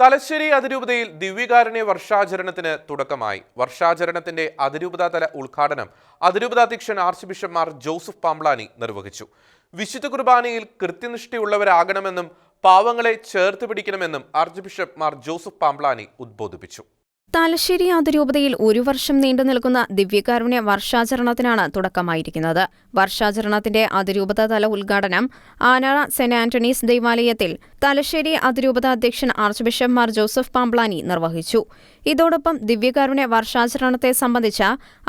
തലശ്ശേരി അതിരൂപതയിൽ ദിവ്യകാരുണ്യ വർഷാചരണത്തിന് തുടക്കമായി. വർഷാചരണത്തിന്റെ അതിരൂപതാതല ഉദ്ഘാടനം അതിരൂപതാധ്യക്ഷൻ archbishop Mar Joseph Pamplany നിർവഹിച്ചു. വിശുദ്ധ കുർബാനയിൽ കൃത്യനിഷ്ഠയുള്ളവരാകണമെന്നും പാവങ്ങളെ ചേർത്ത് പിടിക്കണമെന്നും archbishop Mar Joseph Pamplany ഉദ്ബോധിപ്പിച്ചു. തലശ്ശേരി അതിരൂപതയിൽ ഒരു വർഷം നീണ്ടു നിൽക്കുന്ന ദിവ്യകാരുണ്യ വർഷാചരണത്തിനാണ് തുടക്കമായിരിക്കുന്നത്. വർഷാചരണത്തിന്റെ അതിരൂപത തല ഉദ്ഘാടനം ആനാറ സെന്റ് ആന്റണീസ് ദേവാലയത്തിൽ തലശ്ശേരി അതിരൂപത അധ്യക്ഷൻ archbishop Mar Joseph Pamplany നിർവഹിച്ചു. ഇതോടൊപ്പം ദിവ്യകാരുണ്യ വർഷാചരണത്തെ സംബന്ധിച്ച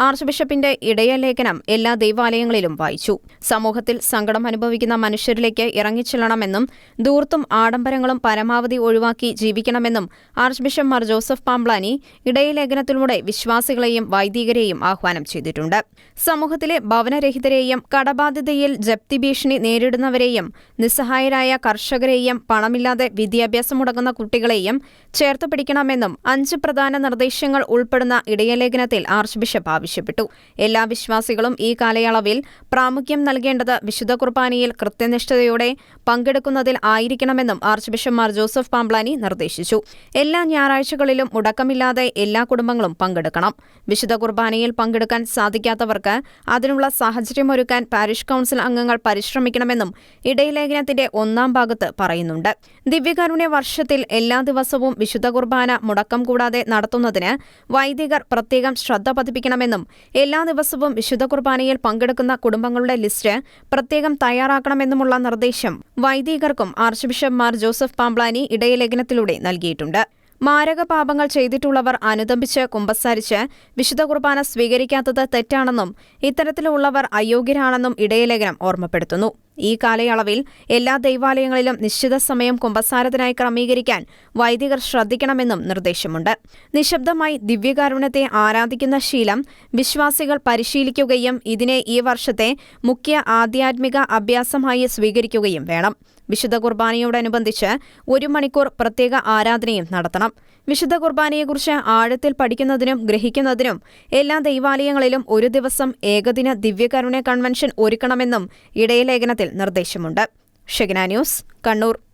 ആർച്ച് ബിഷപ്പിന്റെ ഇടയലേഖനം എല്ലാ ദേവാലയങ്ങളിലും വായിച്ചു. സമൂഹത്തിൽ സങ്കടം അനുഭവിക്കുന്ന മനുഷ്യരിലേക്ക് ഇറങ്ങിച്ചെല്ലണമെന്നും ദൂർത്തും ആഡംബരങ്ങളും പരമാവധി ഒഴിവാക്കി ജീവിക്കണമെന്നും archbishop Mar Joseph Pamplany ഇടയലേഖനത്തിലൂടെ വിശ്വാസികളെയും വൈദികരെയും ആഹ്വാനം ചെയ്തിട്ടുണ്ട്. സമൂഹത്തിലെ ഭവനരഹിതരെയും കടബാധ്യതയിൽ ജപ്തി ഭീഷണി നേരിടുന്നവരെയും നിസ്സഹായരായ കർഷകരെയും പണമില്ലാതെ വിദ്യാഭ്യാസം മുടങ്ങുന്ന കുട്ടികളെയും ചേർത്ത് പിടിക്കണമെന്നും അഞ്ച് പ്രധാന നിർദ്ദേശങ്ങൾ ഉൾപ്പെടുന്ന ഇടയലേഖനത്തിൽ ആർച്ച് ബിഷപ്പ് ആവശ്യപ്പെട്ടു. എല്ലാ വിശ്വാസികളും ഈ കാലയളവിൽ പ്രാമുഖ്യം നൽകേണ്ടത് വിശുദ്ധ കുർബാനയിൽ കൃത്യനിഷ്ഠതയോടെ പങ്കെടുക്കുന്നതിൽ ആയിരിക്കണമെന്നും archbishop Mar Joseph Pamplany നിർദ്ദേശിച്ചു. എല്ലാ ഞായറാഴ്ചകളിലും മുടക്കമില്ലാതെ എല്ലാ കുടുംബങ്ങളും പങ്കെടുക്കണം. വിശുദ്ധ കുർബാനയിൽ പങ്കെടുക്കാൻ സാധിക്കാത്തവർക്ക് അതിനുള്ള സാഹചര്യമൊരുക്കാൻ പാരിഷ് കൌൺസിൽ അംഗങ്ങൾ പരിശ്രമിക്കണമെന്നും ഇടയലേഖനത്തിന്റെ ഒന്നാം ഭാഗത്ത് പറയുന്നുണ്ട്. ദിവ്യകാരുണ്യ വർഷത്തിൽ എല്ലാ ദിവസവും വിശുദ്ധ കുർബാന മുടക്കം കൂടാതെ നടത്തുന്നതിന് വൈദികർ പ്രത്യേകം ശ്രദ്ധ പതിപ്പിക്കണമെന്നും എല്ലാ ദിവസവും വിശുദ്ധ കുർബാനയിൽ പങ്കെടുക്കുന്ന കുടുംബങ്ങളുടെ ലിസ്റ്റ് പ്രത്യേകം തയ്യാറാക്കണമെന്നുമുള്ള നിർദ്ദേശം വൈദികർക്കും archbishop Mar Joseph Pamplany ഇടയലേഖനത്തിലൂടെ നൽകിയിട്ടുണ്ട്. മാരക പാപങ്ങൾ ചെയ്തിട്ടുള്ളവർ അനുദമ്പിച്ച് കുമ്പസാരിച്ച് വിശുദ്ധ കുർബാന സ്വീകരിക്കാത്തത് തെറ്റാണെന്നും ഇത്തരത്തിലുള്ളവർ അയോഗ്യരാണെന്നും ഇടയലേഖനം ഓർമ്മപ്പെടുത്തുന്നു ഈ കാലയളവിൽ എല്ലാ ദൈവാലയങ്ങളിലും നിശ്ചിത സമയം കുമ്പസാരത്തിനായി ക്രമീകരിക്കാൻ വൈദികർ ശ്രദ്ധിക്കണമെന്നും നിർദ്ദേശമുണ്ട്. നിശബ്ദമായി ദിവ്യകാരുണ്യത്തെ ആരാധിക്കുന്ന ശീലം വിശ്വാസികൾ പരിശീലിക്കുകയും ഇതിനെ ഈ വർഷത്തെ മുഖ്യ ആധ്യാത്മിക അഭ്യാസമായി സ്വീകരിക്കുകയും വേണം. വിശുദ്ധ കുർബാനയോടനുബന്ധിച്ച് ഒരു മണിക്കൂർ പ്രത്യേക ആരാധനയും നടത്തണം. വിശുദ്ധ കുർബാനയെക്കുറിച്ച് ആഴത്തിൽ പഠിക്കുന്നതിനും ഗ്രഹിക്കുന്നതിനും എല്ലാ ദൈവാലയങ്ങളിലും ഒരു ദിവസം ഏകദിന ദിവ്യകരുണ്യ കൺവെൻഷൻ ഒരുക്കണമെന്നും ഇടയലേഖനത്തിൽ നിർദ്ദേശമുണ്ട്. ഷെഗ്ന ന്യൂസ് കണ്ണൂർ.